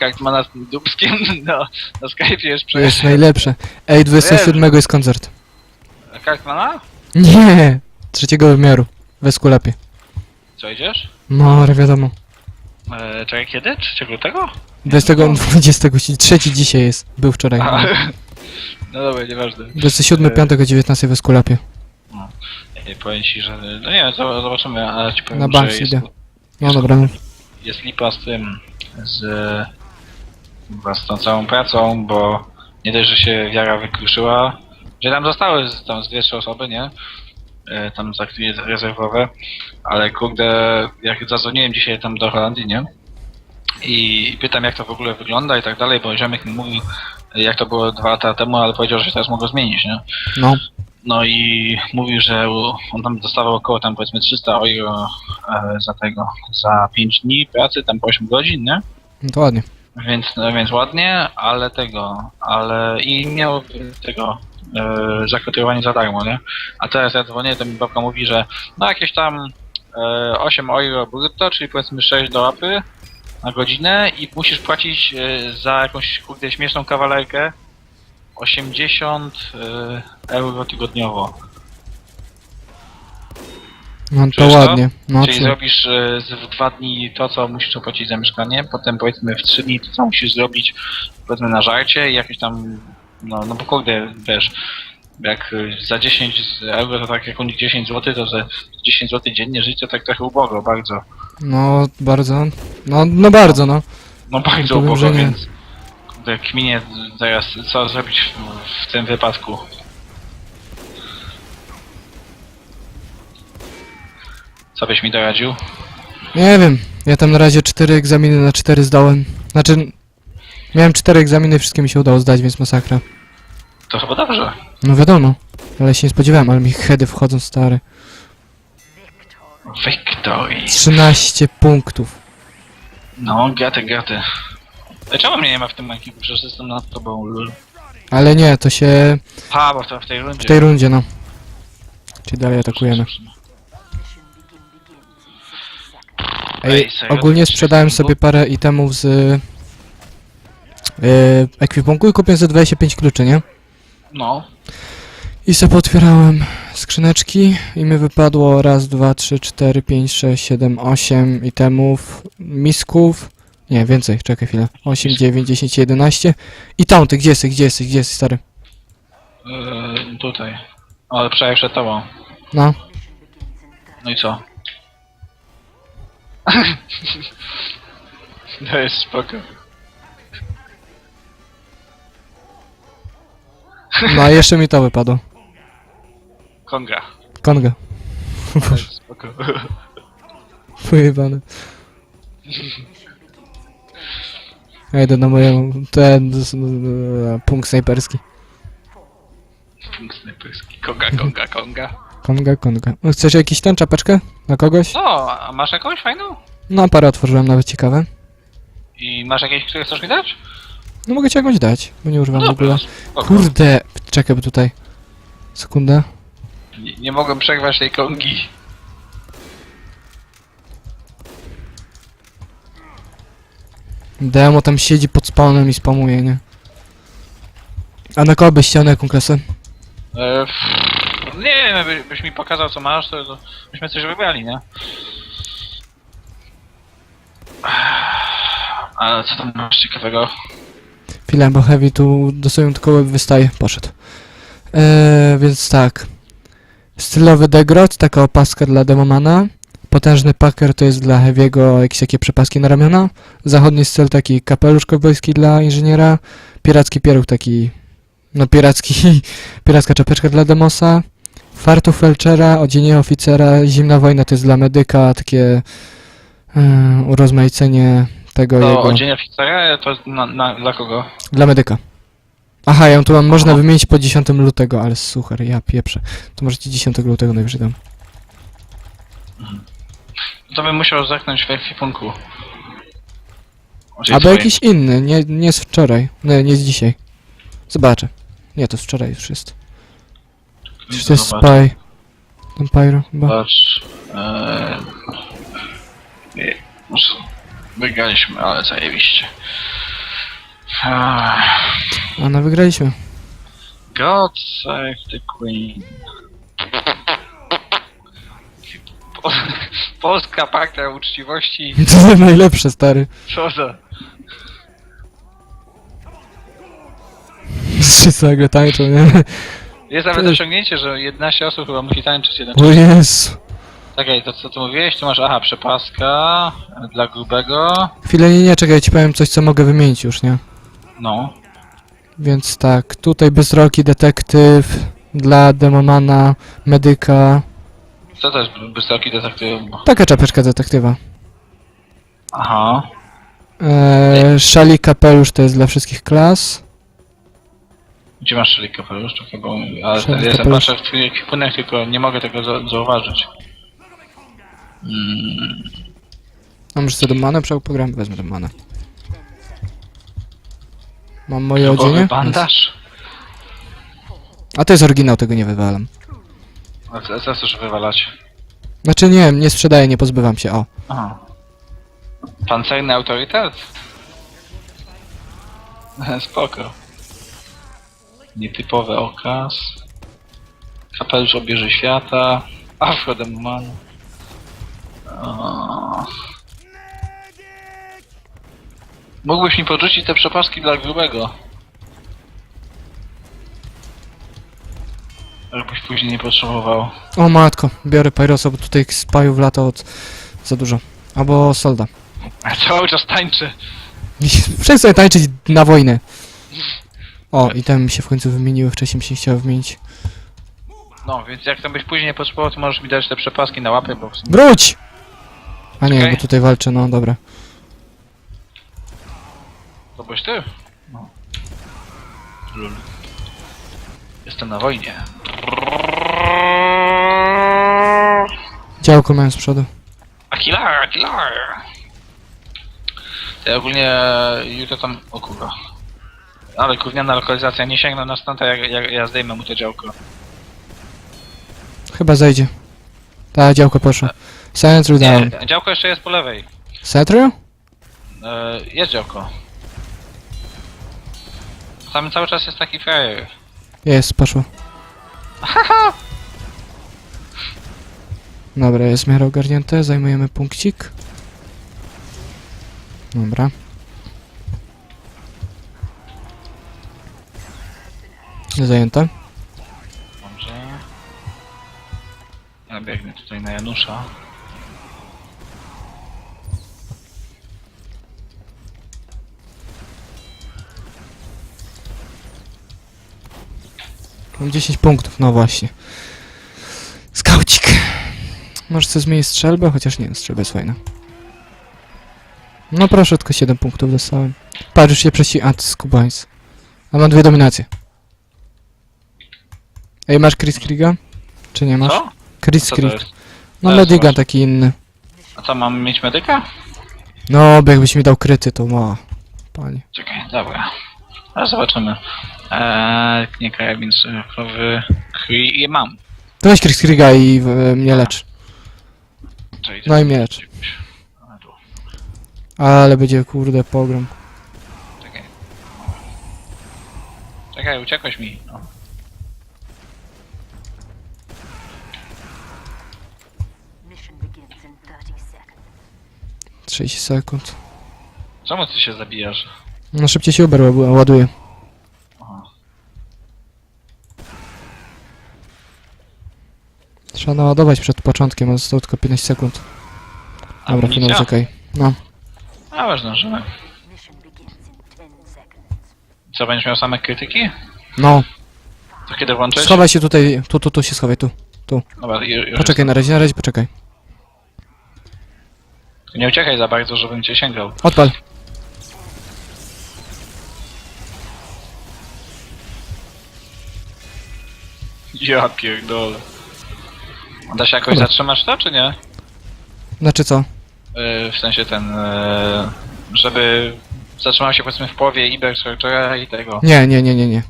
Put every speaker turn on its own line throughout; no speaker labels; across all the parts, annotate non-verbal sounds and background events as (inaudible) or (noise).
Kartmana z tym dubskiem (laughs) no, na Skype'ie jest
To jest najlepsze. Ej, 27 jest koncert.
Kartmana?
Nie! Trzeciego wymiaru. W Eskulapie.
Co idziesz?
No, ale wiadomo.
E, czekaj, kiedy? 3 lutego?
20, 23 dzisiaj jest. Był wczoraj.
A, (laughs) no dobra, nieważne.
27, 5, 19 w Eskulapie.
E, powiem ci, że... No nie, to zobaczymy, ale ci powiem,
Na bank
że jest,
idę. No dobra, no.
jest lipa z tym, z... z tą całą pracą, bo nie dość, że się wiara wykruszyła, że tam zostały z, tam z dwie, trzy osoby, nie? E, tam za chwilę rezerwowe, ale kurde, jak zadzwoniłem dzisiaj tam do Holandii, nie? I pytam jak to w ogóle wygląda i tak dalej, bo ziomek mi mówił jak to było dwa lata temu, ale powiedział, że się teraz mogło zmienić, nie?
No.
No i mówił, że u- on tam dostawał około tam powiedzmy 300 euro e, za tego, za 5 dni pracy, tam po 8 godzin, nie?
No to ładnie.
Więc, więc ładnie, ale tego, ale i miał tego e, za darmo, nie? A teraz ja dzwonię, to mi babka mówi, że no jakieś tam e, 8 euro brutto, czyli powiedzmy 6 do łapy na godzinę i musisz płacić e, za jakąś kurde śmieszną kawalerkę 80 e, euro tygodniowo.
No to
Czujesz
ładnie. No
Czyli
czy...
zrobisz e, z- w dwa dni to, co musisz opłacić za mieszkanie, potem powiedzmy w trzy dni to, co musisz zrobić powiedzmy na żarcie i jakieś tam, no, no bo kurde, wiesz, jak e, za 10 euro to tak jak u nich 10 zł, to za 10 zł dziennie żyć to tak trochę ubogo, bardzo.
No bardzo. No, no bardzo, no.
No bardzo
Powiem, że
ubogo,
nie.
więc kurde, kminie teraz co zrobić w, w tym wypadku. Co byś mi doradził?
Nie wiem. Ja tam na razie 4 egzaminy na 4 zdałem. Znaczy... Miałem 4 egzaminy wszystkie mi się udało zdać, więc masakra.
To chyba dobrze.
No wiadomo. Ale się nie spodziewałem, ale mi heady wchodzą stary.
Victory.
13 punktów.
No, gaty, gaty. Czemu mnie nie ma w tym rankingu? Przecież jestem nad tobą, lul.
Ale nie, to się
Ha, bo to w tej rundzie.
w tej rundzie, no. Czyli dalej atakujemy. Ej, ogólnie sprzedałem sobie parę itemów z yy, ekwipunku i kupiłem za 25 kluczy, nie?
No.
I sobie otwierałem skrzyneczki i mi wypadło raz, dwa, trzy, cztery, pięć, sześć, siedem, osiem itemów, misków. Nie, więcej, czekaj chwilę. 8, 9, 10, 11. I tamty, gdzie jesteś, gdzie jesteś, gdzie jesteś, stary?
Yy, tutaj. Ale przejął przed tobą.
No.
No i co? To (laughs) jest spoko.
No a jeszcze mi to wypadło.
Konga.
Konga.
To jest spoko. (laughs)
Pojebane. Ja idę na moją... ten... z- z- punkt snajperski.
Punkt snajperski. Konga, konga, konga.
Konga, konga. No, Chcesz jakiś ten, czapeczkę? Dla kogoś?
No, a masz jakąś fajną?
No, parę otworzyłem, nawet ciekawe.
I masz jakieś, które chcesz mi dać?
No mogę ci jakąś dać, bo nie używam w ogóle.
spoko.
Kurde! Czekaj, bo tutaj... Sekundę.
Nie, nie mogłem przerwać tej kongi.
Demo tam siedzi pod spawnem i spamuje, nie? A na kogo byś chciał, na jaką klasę?
E, pff, nie wiem, by, byś mi pokazał co masz, to, to byśmy coś wybrali, nie? Ale co tam masz ciekawego?
Chwilę, bo Heavy tu dosłownie tylko wystaje. Poszedł. Eee, więc tak. Stylowy degrot, taka opaska dla demomana. Potężny packer to jest dla Heavy'ego jakieś takie przepaski na ramiona. Zachodni styl taki kapelusz kowbojski dla inżyniera. Piracki pieróg taki... No piracki... (laughs) piracka czapeczka dla demosa. Fartuch felczera, odzienie oficera. Zimna wojna to jest dla medyka, takie... Yy, urozmaicenie tego
To
jego...
odzienie oficera, to na, na, dla kogo?
Dla medyka. Aha, ja ją tu mam, można
Aha.
wymienić po 10 lutego, ale suchar, ja pieprzę. To możecie 10 lutego najwyżej dam.
To bym musiał zerknąć w ekwipunku.
Albo jakiś inny, nie, nie z wczoraj. Nie, nie z dzisiaj. Zobaczę. Nie, to z wczoraj już jest. Czy to jest
Zobacz,
Spy? Ten Pyro chyba?
Zobacz. Eee, nie, może wygraliśmy, ale zajebiście. Ah,
A no wygraliśmy.
God save the Queen. Po, polska pakta uczciwości. (laughs)
To najlepsze, stary.
Co za... (laughs)
Wszyscy nagle tańczą, nie?
Jest nawet
Ty-
osiągnięcie, że 11 osób chyba musi tańczyć jeden
O Jezu.
Czekaj, to co ty mówiłeś? Tu masz, aha, przepaska dla grubego.
Chwilę, nie, nie, czekaj, ja ci powiem coś, co mogę wymienić już, nie?
No.
Więc tak, tutaj bezroki detektyw dla demomana, medyka.
Co to jest wysoki detektyw?
Taka czapeczka detektywa.
Aha.
Eee, szali kapelusz to jest dla wszystkich klas.
Gdzie masz szelik kapelusz? Czekaj, bo... Ale
Szelik kapelusz.
patrzę w twój ekwipunek, tylko nie mogę tego za zauważyć. Mm,
A może sobie demonę pogram? Wezmę demonę. Mam moje odzienie?
bandaż?
A to jest oryginał, tego nie wywalam.
A co, co chcesz wywalać?
Znaczy nie, nie sprzedaję, nie pozbywam się, o.
Aha. Pancerny autorytet? (laughs) Spoko. Nietypowy okaz. Kapelusz obierze świata. Afrodemoman. O. Mógłbyś mi podrzucić te przepaski dla grubego. Żebyś później nie potrzebował.
O matko, biorę Pyrosa, bo tutaj spajów lata od... za dużo. Albo Solda.
Cały czas tańczy. (laughs)
Przestań tańczyć na wojnę. (laughs) O, i tam mi się w końcu wymieniły, wcześniej mi się chciało wymienić.
No, więc jak tam byś później nie potrzebował, to możesz mi dać te przepaski na łapy, bo w sumie...
Wróć! A nie,
Czekaj.
bo tutaj walczę, no dobra.
To byś ty? No. Lul. Jestem na wojnie.
Działko miałem z przodu.
Akilar, Akilar! To ja ogólnie jutro tam... O kurwa. Ale gówniana lokalizacja, nie sięgnę na stąd, a jak, jak ja zdejmę mu to działko.
Chyba zejdzie. Ta, działko poszło. Central down.
Nie, działko jeszcze jest po lewej.
Central?
E, jest działko. Tam cały czas jest taki frajer.
Jest, poszło. (laughs) Dobra, jest w miarę ogarnięte, zajmujemy punkcik. Dobra. Zajęte.
Dobrze. Ja biegnę tutaj na Janusza.
Mam 10 punktów, no właśnie. Skaucik. Może chcę zmienić strzelbę? Chociaż nie, strzelba jest fajna. No proszę, tylko 7 punktów dostałem. Patrz, już się Kubańs. A mam dwie dominacje. Ej, masz Chris Kriga? Czy nie masz?
Co?
Chris
Co to
Krieg.
jest?
No
To jest
Medigan
właśnie.
taki inny.
A co, mam mieć medyka?
No, by jakbyś mi dał kryty, to ma. Panie.
Czekaj, dobra. A zobaczymy. Eee, nie karabin surfowy. Krwi... mam.
To weź Chris Kriga i e, mnie lecz. No i.
A, tu,
Ale będzie, kurde, pogrom.
Czekaj. Czekaj, uciekłeś mi. No.
30
sekund.
Czemu ty się zabijasz?
No szybciej się Uber ła- ładuje.
Aha.
Trzeba naładować przed początkiem, a zostało tylko 15 sekund. Dobra, finał czekaj. No.
A, ważne, że...
Mission begins in 10 seconds.
Co, będziesz miał same krytyki?
No.
To kiedy włączyć?
Schowaj się tutaj, tu, tu, tu się schowaj, tu.
Dobra, ju- już
Poczekaj na razie, na razie poczekaj.
Nie uciekaj za bardzo, żebym cię sięgał.
Odpal.
Ja pierdolę. Da się jakoś
Dobra.
zatrzymać to, czy nie?
Znaczy co?
Yy, w sensie ten, yy, żeby zatrzymał się powiedzmy w połowie Iber Searchera i tego.
Nie, nie, nie, nie, nie.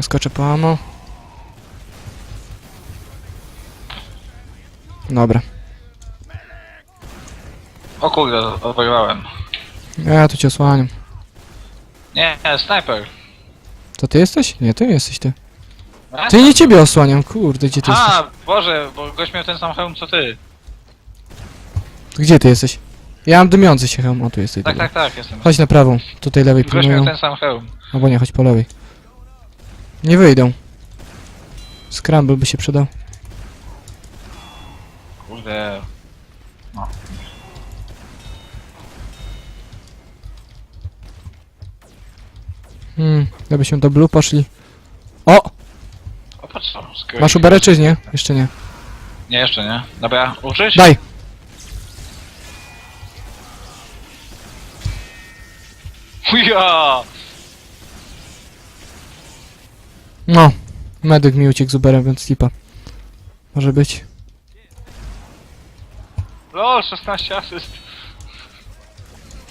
Skoczę po ammo. Dobra.
O kurde, oberwałem.
Ja tu cię osłaniam.
Nie, snajper.
To ty jesteś? Nie, ty jesteś ty. Ty nie ciebie osłaniam, kurde, gdzie ty jesteś?
A, Boże, bo gość miał ten sam hełm co ty.
Gdzie ty jesteś? Ja mam dymiący się hełm, o tu jesteś.
Tak,
dobra.
tak, tak, jestem.
Chodź na prawą, tutaj lewej
Gość miał
pilnują.
ten sam hełm.
Albo nie, chodź po lewej. Nie wyjdą. Scramble by się przydał.
Kurde.
Gdybyśmy do blue poszli. O!
O, patrz skoro-
Masz uberę czy nie? Jeszcze nie.
Nie, jeszcze nie. Dobra, użyć?
Daj!
Ja!
No. Medyk mi uciekł z uberem, więc lipa. Może być.
Lol, 16 asyst.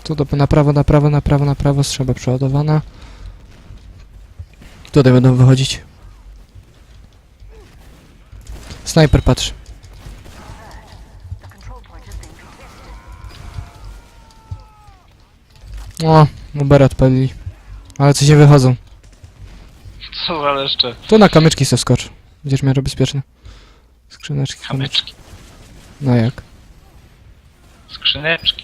Tu do, na prawo, na prawo, na prawo, na prawo, strzeba przeładowana. Tutaj będą wychodzić. Snajper patrzy.
Contested.
O, Uber odpalili. Ale coś nie wychodzą.
Co za leszcze.
Tu na kamyczki se wskocz. Będziesz w miarę bezpieczny. Skrzyneczki.
Kamyczki.
No jak?
Skrzyneczki.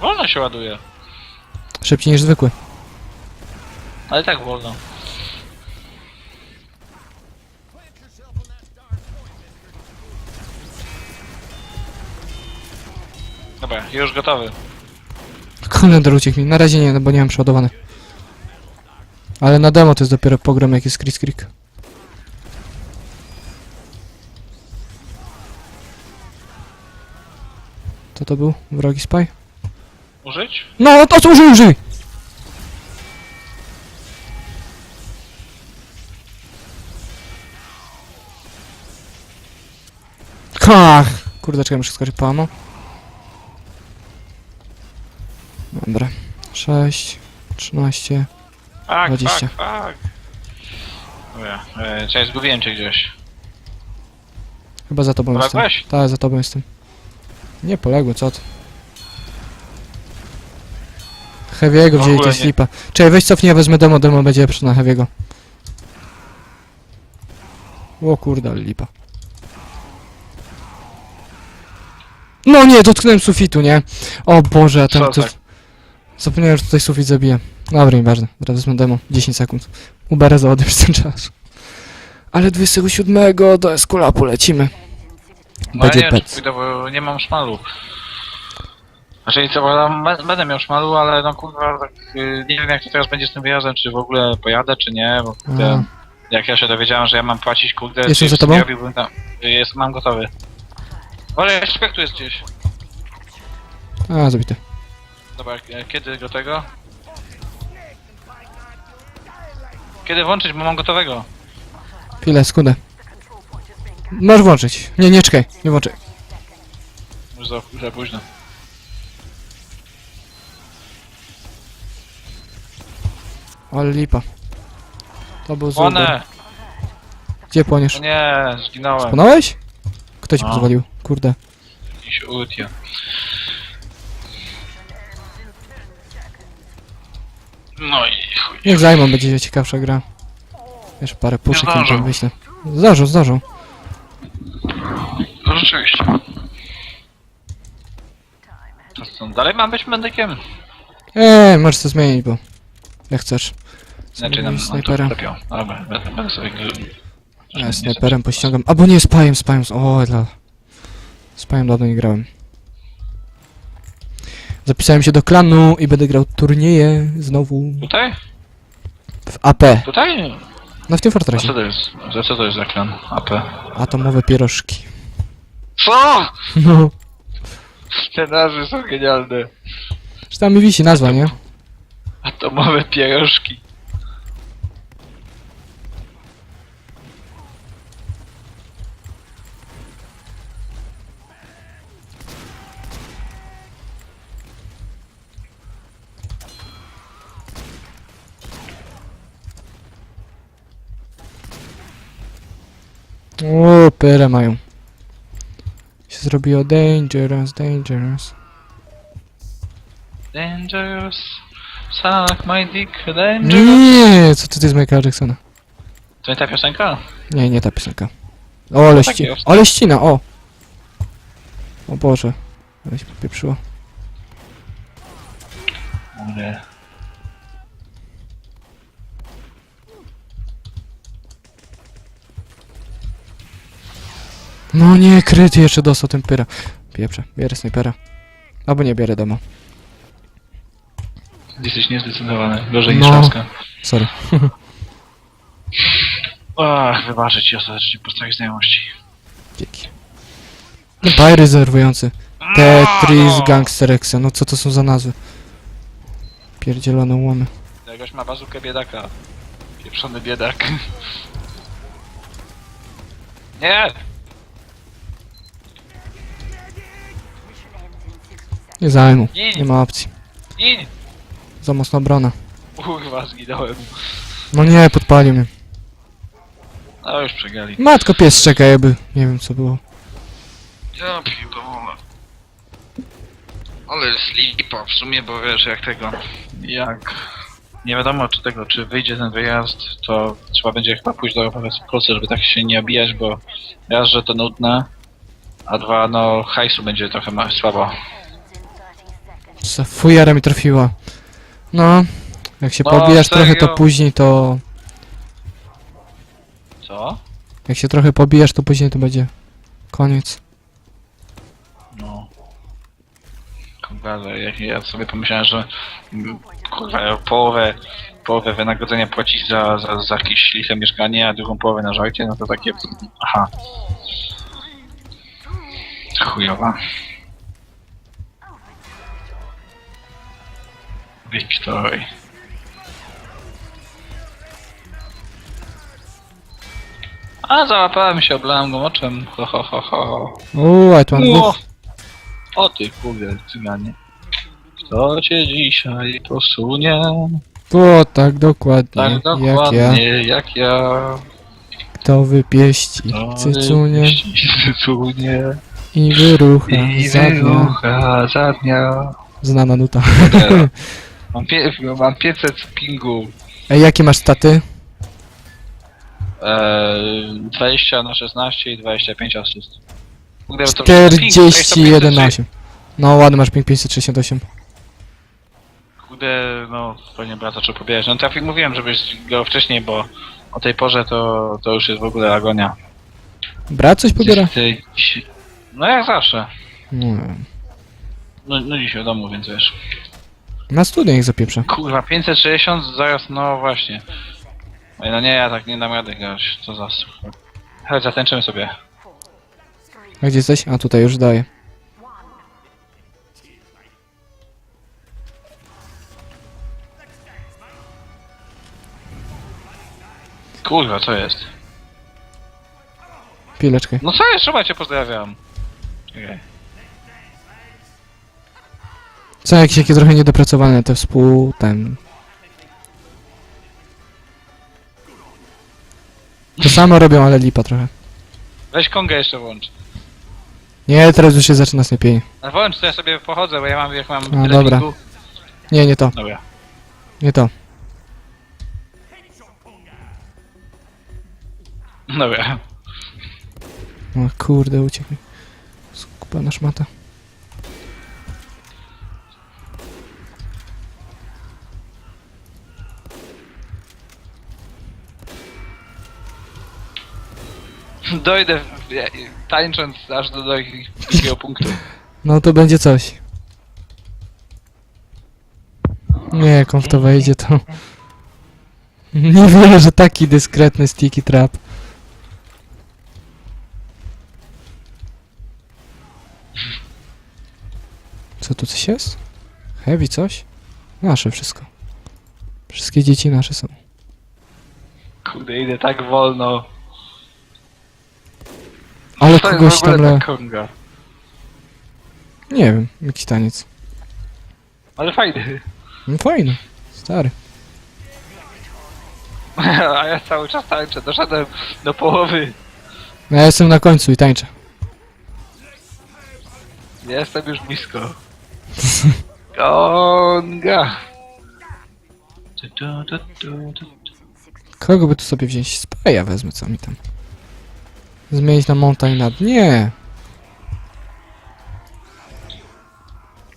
Wolno się ładuje.
Szybciej niż zwykły.
Ale tak wolno. Dobra, już gotowy.
Kolender uciekł mi. Na razie nie, no bo nie mam przeładowany. Ale na demo to jest dopiero pogrom jak jest Chris Creek. To to był? Wrogi spy?
Użyć?
No, to co użyj, użyj! Kach! Kurde, czekaj, muszę skoczyć po ammo. Dobra. 6, 13.
Fuck,
20.
fuck, fuck. Dobra, e, zgubiłem cię gdzieś.
Chyba za tobą jestem.
Poległeś?
Tak, za tobą jestem. Nie poległy, co ty? Heavy'ego wzięli, to
ogóle
jest
nie.
lipa. Czekaj, weź cofnij, ja wezmę demo, demo będzie lepsze na Heavy'ego. O kurde, ale lipa. No nie, dotknąłem sufitu, nie? O Boże, a ten
Co tak?
Zapomniałem, że tutaj sufit zabija. Dobra, nieważne, teraz wezmę demo. 10 sekund. Uberę za ładny ten czas. Ale 27 do Esculapu lecimy.
No
Będzie
ja nie
pec.
czy pójdę, bo nie mam szmalu. Znaczy co, bo tam będę miał szmalu, ale no kurwa, tak, y, nie wiem jak to teraz będzie z tym wyjazdem, czy w ogóle pojadę, czy nie, bo kurde, jak ja się dowiedziałem, że ja mam płacić, kurde,
Jestem
czy
za tobą?
zrobiłbym tam, y, jest, mam gotowy. Ale jeszcze tu jest gdzieś.
A, zabity.
Dobra, e, kiedy go tego? Kiedy włączyć, bo mam gotowego.
Chwilę, sekundę. Możesz włączyć. Nie, nie, czekaj, nie włączaj.
Już za, za późno.
Ale lipa. To był zły.
One!
Gdzie płoniesz?
O nie, zginąłem.
Spłonąłeś? Kto ci
No.
pozwolił? Kurde.
Jakiś utia. No i chuj.
Niech zajmą, będzie ciekawsza gra. Jeszcze parę puszek im
zdążą.
tam wyślę. Zdążą, zdążą.
No rzeczywiście. To co, dalej mam być medykiem?
Eee, możesz to zmienić, bo... Jak chcesz.
Znaczy nam
snajpera.
lepią. Dobra, będę, będę sobie gry.
Ja snajperem pościągam. Albo nie, spajem, spajem. O, dla... Spajem dawno nie grałem. Zapisałem się do klanu i będę grał turnieje znowu
Tutaj?
w AP.
Tutaj?
No w tym
A co
Fortressie.
to jest? Za co to jest za klan? AP.
Atomowe pierożki.
Co?
No.
Te nazwy są genialne.
Czy tam mi wisi nazwa, nie?
Atomowe pierożki.
O, pyle mają. Się zrobiło dangerous, dangerous.
Dangerous. Suck my dick, danger.
Nie, co ty, ty z Michaela Jacksona?
To nie ta piosenka?
Nie, nie ta piosenka. O, ale, ści
Takie-
ale ścina, o! O Boże. Ale się popieprzyło.
Nie.
No nie, kryty jeszcze dostał ten pyra. Pieprze, bierę snajpera. Albo nie bierę demo.
Jesteś niezdecydowany. Gorzej niż
No.
laska.
Sorry. (laughs)
Ach, wybaczę ci ostatecznie po całej znajomości.
Dzięki. Empire rezerwujący. Tetris,
no.
Gangster Exe. No co to są za nazwy? Pierdzielone łomy.
Jakoś ma bazukę biedaka. Pieprzony biedak. (laughs) Nie!
Nie zajmu. Nie ma opcji.
Gin!
Za mocna obrona.
Kurwa, zginąłem.
No nie, podpalił mnie.
No już przegali.
Matko pies czeka jakby. Nie wiem co było.
Ja pierdolę. Ale slipa w sumie, bo wiesz jak tego... Jak... Nie wiadomo czy tego, czy wyjdzie ten wyjazd, to trzeba będzie chyba pójść do Polsce, żeby tak się nie obijać, bo raz, że to nudne, a dwa, no hajsu będzie trochę ma- słabo.
Ends in 30 seconds.
Co, Fujara mi trafiła. No. Jak się
No,
pobijasz trochę to
serio?
później to...
Co?
Jak się trochę pobijasz to później to będzie... Koniec.
No. Kurwa, jak ja sobie pomyślałem, że mm, kurwa, połowę, połowę wynagrodzenia płacić za, za, za jakieś liche mieszkanie, a drugą połowę na żarcie, no to takie... Aha. Chujowa. Victory. A, załapałem się, oblałem go moczem. Ho, ho, ho, ho.
Uuu, One
No.
Wolf.
O ty kurde, cyganie. Kto cię dzisiaj posunie?
To tak dokładnie,
Tak
jak ja.
dokładnie jak ja.
Kto wypieści
To
cycunie
Cycunie.
i wyrucha
I
za dnia.
wyrucha za dnia.
Znana nuta.
Dobra. (laughs) Mam, pie, mam 500 pingu.
Ej, jakie masz staty?
Eee, 20 na 16 i 25 asyst. Kurde, bo to wszystko ping,
41 na
503.
8. No ładny masz ping 568.
Kurde, no pewnie brat zaczął pobierać. No tak jak mówiłem, żebyś go wcześniej, bo o tej porze to, to już jest w ogóle agonia.
Brat coś pobiera?
No jak zawsze.
No.
No, no dziś w domu, więc wiesz.
Na studiach zapieprza.
Kurwa, 560 zaraz, no właśnie. Ej, no nie, ja tak nie dam rady grać, co za super. Chodź, zatańczymy sobie.
A gdzie jesteś? A tutaj już daję.
Kurwa, co jest?
Pileczkę.
No co jest, trzeba cię pozdrawiam. Okej.
Są jakieś takie trochę niedopracowane te współ... ten... To samo robią, ale lipa trochę.
Weź kongę jeszcze włącz.
Nie, teraz już się zaczyna snajpienie.
A włącz, to ja sobie pochodzę, bo ja mam, jak mam
A,
tyle
dobra.
pingu.
Nie, nie to,
Dobra.
nie to.
Dobra.
O kurde, uciekł mi. Skupana szmata.
Dojdę tańcząc aż do, drugiego punktu.
No to będzie coś. Nie, jak on w to wejdzie, to... Nie wierzę, że taki dyskretny sticky trap. Co tu coś jest? Heavy coś? Nasze wszystko. Wszystkie dzieci nasze są.
Kurde, idę tak wolno.
Ale
Co jest
kogoś
ogóle
tam le...
ta konga?
Nie wiem, jakiś taniec.
Ale fajny.
No fajny. Stary. (laughs)
A ja cały czas tańczę, doszedłem do połowy.
No ja jestem na końcu i tańczę.
Jestem już blisko. (laughs) Konga. Tu, tu, tu, tu, tu.
Begins in 60
Kogo by tu sobie wziąć? Spaya wezmę, co mi tam. Zmienić na Mountain nad. Nie!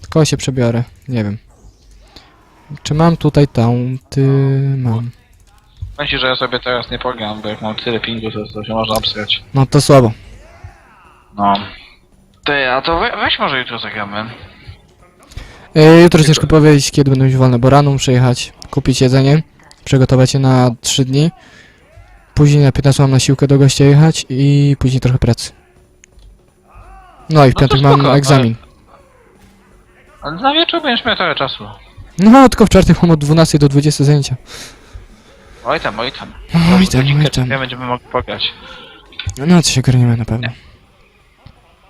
Kogo się przebiorę? Nie wiem. Czy mam tutaj taunty? Mam.
Powiem ci, że ja sobie teraz nie pogram, bo jak mam tyle pingu, to, to się można obsrać.
No to słabo.
No. Ty, a to we, weź może jutro zagramy.
E, jutro ciężko powiedzieć, kiedy będę mieć wolne, bo rano muszę jechać, kupić jedzenie, przygotować je na 3 dni. Później na 15 mam na siłkę do gościa jechać i później trochę pracy. No i w
to
piątek mam egzamin.
Ale na wieczór będziesz miał trochę czasu.
No, tylko w czwartek mam od 12 do 20 zajęcia.
Oj tam, oj tam.
Oj tam, oj tam.
Ja będziemy mogli pograć.
No, co się garniemy na pewno.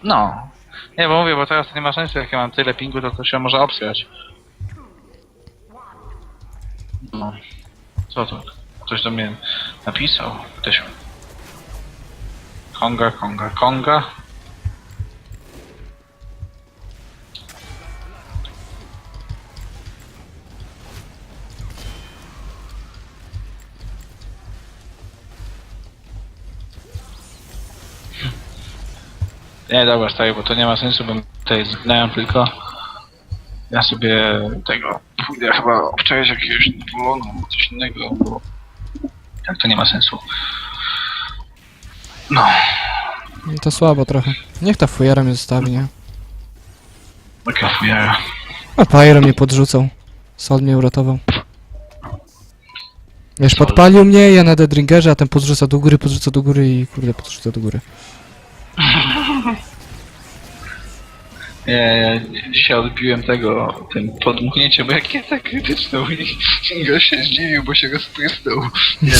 No. Nie, bo mówię, bo teraz to nie ma sensu, jak ja mam tyle pingu, to to się może obsrać. No. Co to? Ktoś do mnie napisał. Ktoś. Konga, konga, konga. Nie, dobra, stary, bo to nie ma sensu, bo tutaj zgnałem tylko. Ja sobie tego pójdę chyba obczaić jakiegoś bulonu albo coś innego, bo tak to nie ma sensu.
No, to słabo trochę. Niech ta fujara mnie zostawi, nie?
taka fujara.
A Pyro mnie podrzucał. Sol mnie uratował. Wiesz,
Sol.
podpalił mnie, ja na Deadringerze, a ten podrzuca do góry, podrzuca do góry i kurde, podrzuca do góry. (laughs)
Ja, ja się odbiłem tego, tym podmuchnięciem, bo jakie tak krytyczne i gość się zdziwił, bo się rozprysnął. Nie,